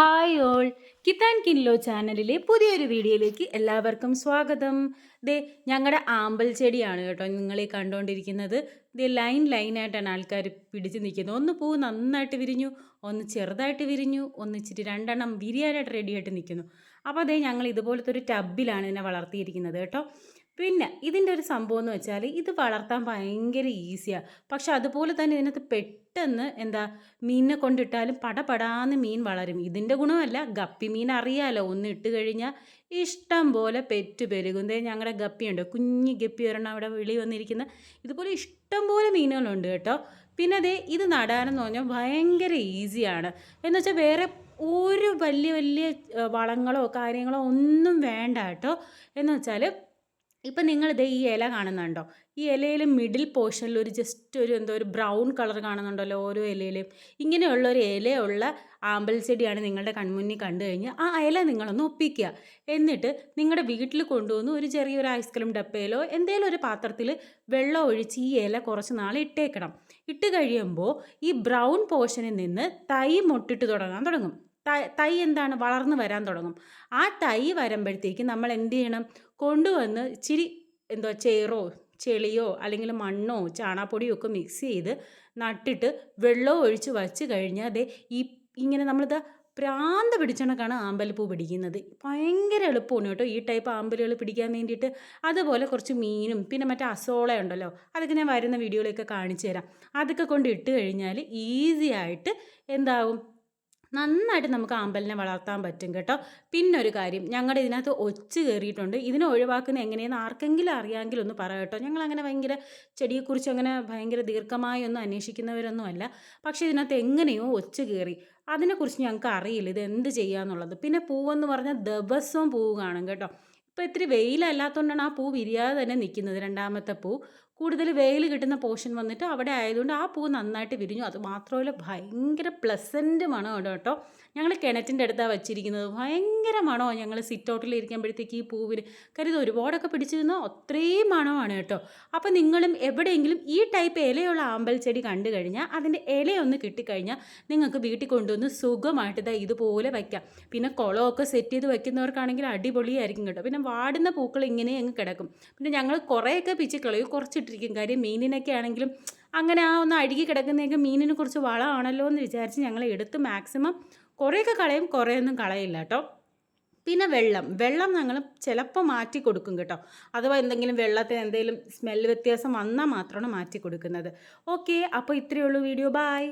Hi all. കിത്താൻ കിൻലോ ചാനലിലെ പുതിയൊരു വീഡിയോയിലേക്ക് എല്ലാവർക്കും സ്വാഗതം. ദേ ഞങ്ങളുടെ ആമ്പൽ ചെടിയാണ് കേട്ടോ നിങ്ങൾ ഈ കണ്ടുകൊണ്ടിരിക്കുന്നത് ദേ ലൈൻ ലൈനായിട്ടാണ് ആൾക്കാർ പിടിച്ച് നിൽക്കുന്നത്. ഒന്ന് പൂ നന്നായിട്ട് വിരിഞ്ഞു ഒന്ന് ചെറുതായിട്ട് വിരിഞ്ഞു ഒന്ന് ഇച്ചിരി രണ്ടെണ്ണം വിരിയാനായിട്ട് റെഡിയായിട്ട് നിൽക്കുന്നു അപ്പോൾ അതേ ഞങ്ങൾ ഇതുപോലത്തെ ഒരു ടബിലാണ് ഇതിനെ വളർത്തിയിരിക്കുന്നത് കേട്ടോ. പിന്നെ ഇതിന്റെ ഒരു സംഭവം എന്ന് വെച്ചാൽ ഇത് വളർത്താൻ ഭയങ്കര ഈസിയാണ് പക്ഷെ അതുപോലെ തന്നെ ഇതിനകത്ത് പെട്ടെന്ന് എന്താ മീനിനെ കൊണ്ടിട്ടാലും പടപടാന്ന് മീൻ വളരും. ഇതിന്റെ ഗുണമല്ല ഗപ്പി മീൻ അറിയാലോ ഒന്ന് ഇട്ട് കഴിഞ്ഞാൽ ഇഷ്ടം പോലെ പെറ്റ് പെരുകും. ദേ ഞങ്ങളുടെ ഗപ്പിയുണ്ട് കുഞ്ഞ് ഗപ്പി ഒരെണ്ണം അവിടെ വെളി വന്നിരിക്കുന്ന. ഇതുപോലെ ഇഷ്ടം പോലെ മീനുകളുണ്ട് കേട്ടോ. പിന്നെ അതേ ഇത് നടാനെന്ന് പറഞ്ഞാൽ ഭയങ്കര ഈസിയാണ്. എന്ന് വെച്ചാൽ വേറെ ഒരു വലിയ വലിയ വളങ്ങളോ കാര്യങ്ങളോ ഒന്നും വേണ്ട കേട്ടോ. എന്ന് വെച്ചാൽ ഇപ്പം നിങ്ങളിത് ഈ ഇല കാണുന്നുണ്ടോ? ഈ ഇലയിൽ മിഡിൽ പോർഷനിൽ ഒരു ജസ്റ്റ് ഒരു എന്തോ ഒരു ബ്രൗൺ കളർ കാണുന്നുണ്ടല്ലോ ഓരോ ഇലയിലും. ഇങ്ങനെയുള്ള ഒരു ഇലയുള്ള ആമ്പൽ ചെടിയാണ് നിങ്ങളുടെ കൺമുന്നിൽ കണ്ടു കഴിഞ്ഞാൽ ആ ഇല നിങ്ങളൊന്ന് ഒപ്പിക്കുക. എന്നിട്ട് നിങ്ങളുടെ വീട്ടിൽ കൊണ്ടുവന്ന് ഒരു ചെറിയൊരു ഐസ്ക്രീം ഡപ്പയിലോ എന്തെങ്കിലും ഒരു പാത്രത്തിൽ വെള്ളം ഒഴിച്ച് ഈ ഇല കുറച്ച് നാൾ ഇട്ടേക്കണം. ഇട്ട് കഴിയുമ്പോൾ ഈ ബ്രൗൺ പോർഷനിൽ നിന്ന് തൈ മൊട്ടിട്ട് തുടങ്ങാൻ തുടങ്ങും. തൈ എന്താണ്? വളർന്നു വരാൻ തുടങ്ങും. ആ തൈ വരുമ്പോഴത്തേക്ക് നമ്മൾ എന്ത് ചെയ്യണം? കൊണ്ടുവന്ന് ഇച്ചിരി എന്തോ ചേറോ ചെളിയോ അല്ലെങ്കിൽ മണ്ണോ ചാണാപ്പൊടിയോ ഒക്കെ മിക്സ് ചെയ്ത് നട്ടിട്ട് വെള്ളവും ഒഴിച്ച് വച്ച് കഴിഞ്ഞാൽ അതെ ഈ ഇങ്ങനെ നമ്മളിത് പ്രാന്ത പിടിച്ചണക്കാണ് ആമ്പൽപ്പൂ പിടിക്കുന്നത്. ഭയങ്കര എളുപ്പമാണ് കേട്ടോ. ഈ ടൈപ്പ് ആമ്പലുകൾ പിടിക്കാൻ വേണ്ടിയിട്ട്. അതുപോലെ കുറച്ച് മീനും പിന്നെ മറ്റേ അസോള ഉണ്ടല്ലോ. അതൊക്കെ ഞാൻ വരുന്ന വീഡിയോയിലൊക്കെ കാണിച്ചു തരാം. അതൊക്കെ കൊണ്ട് ഇട്ട് കഴിഞ്ഞാൽ ഈസി ആയിട്ട് എന്താവും? നന്നായിട്ട് നമുക്ക് ആമ്പലിനെ വളർത്താൻ പറ്റും കേട്ടോ. പിന്നെ ഒരു കാര്യം ഞങ്ങളുടെ ഇതിനകത്ത് ഒച്ച് കയറിയിട്ടുണ്ട് ഇതിനെ ഒഴിവാക്കുന്ന എങ്ങനെയെന്ന് ആർക്കെങ്കിലും അറിയാമെങ്കിൽ ഒന്ന് പറ കേട്ടോ. ഞങ്ങളങ്ങനെ ഭയങ്കര ചെടിയെക്കുറിച്ച് അങ്ങനെ ഭയങ്കര ദീർഘമായി ഒന്നും അന്വേഷിക്കുന്നവരൊന്നും അല്ല. പക്ഷേ ഇതിനകത്ത് എങ്ങനെയോ ഒച്ച് കയറി അതിനെക്കുറിച്ച് ഞങ്ങൾക്ക് അറിയില്ല. ഇത് എന്ത് ചെയ്യാന്നുള്ളത്. പിന്നെ പൂവെന്ന് പറഞ്ഞാൽ ദിവസവും പൂവ് കാണും കേട്ടോ. ഇപ്പോൾ ഇത്തിരി വെയിലല്ലാത്തതുകൊണ്ടാണ് ആ പൂ വിരിയാതെ തന്നെ നിൽക്കുന്നത് രണ്ടാമത്തെ പൂ. കൂടുതൽ വെയിൽ കിട്ടുന്ന പോർഷൻ വന്നിട്ട് അവിടെ ആയതുകൊണ്ട് ആ പൂ നന്നായിട്ട് വിരിഞ്ഞു. അത് മാത്രമല്ല ഭയങ്കര പ്ലസന്റ് മണമാണ് കേട്ടോ. ഞങ്ങൾ കിണറ്റിന്റെ അടുത്താണ് വെച്ചിരിക്കുന്നത്. ഭയങ്കര മണമാണ് ഞങ്ങൾ സിറ്റ് ഔട്ടിൽ ഇരിക്കുമ്പോഴത്തേക്ക് ഈ പൂവിന്. കരുത് ഒരുപാടൊക്കെ പിടിച്ചു നിന്നാൽ അത്രയും മണമാണ് കേട്ടോ. അപ്പോൾ നിങ്ങളും എവിടെയെങ്കിലും ഈ ടൈപ്പ് ഇലയുള്ള ആമ്പൽ ചെടി കണ്ടു കഴിഞ്ഞാൽ അതിന്റെ ഇലയൊന്ന് കിട്ടിക്കഴിഞ്ഞാൽ നിങ്ങൾക്ക് വീട്ടിൽ കൊണ്ടുവന്ന് സുഖമായിട്ട് ഇതാ ഇതുപോലെ വയ്ക്കാം. പിന്നെ കുളമൊക്കെ സെറ്റ് ചെയ്ത് വെക്കുന്നവർക്കാണെങ്കിൽ അടിപൊളിയായിരിക്കും കേട്ടോ. പിന്നെ വാടുന്ന പൂക്കൾ ഇങ്ങനെ അങ്ങ് കിടക്കും. പിന്നെ ഞങ്ങൾ കുറേയൊക്കെ പിച്ച് കളയും കുറച്ചിട്ടിരിക്കും. കാര്യം മീനിനൊക്കെ ആണെങ്കിലും അങ്ങനെ ആ ഒന്ന് അഴുകി കിടക്കുന്നതൊക്കെ മീനിനെ കുറിച്ച് വളമാണല്ലോ എന്ന് വിചാരിച്ച് ഞങ്ങൾ എടുത്ത് മാക്സിമം കുറേയൊക്കെ കളയും കുറേയൊന്നും കളയില്ല കേട്ടോ. പിന്നെ വെള്ളം. വെള്ളം ഞങ്ങൾ ചിലപ്പോൾ മാറ്റി കൊടുക്കും കേട്ടോ. അഥവാ എന്തെങ്കിലും വെള്ളത്തിൽ എന്തെങ്കിലും സ്മെൽ വ്യത്യാസം വന്നാൽ മാത്രമാണ് മാറ്റി കൊടുക്കുന്നത്. ഓക്കെ അപ്പോൾ ഇത്രയേ ഉള്ളൂ വീഡിയോ. ബായ്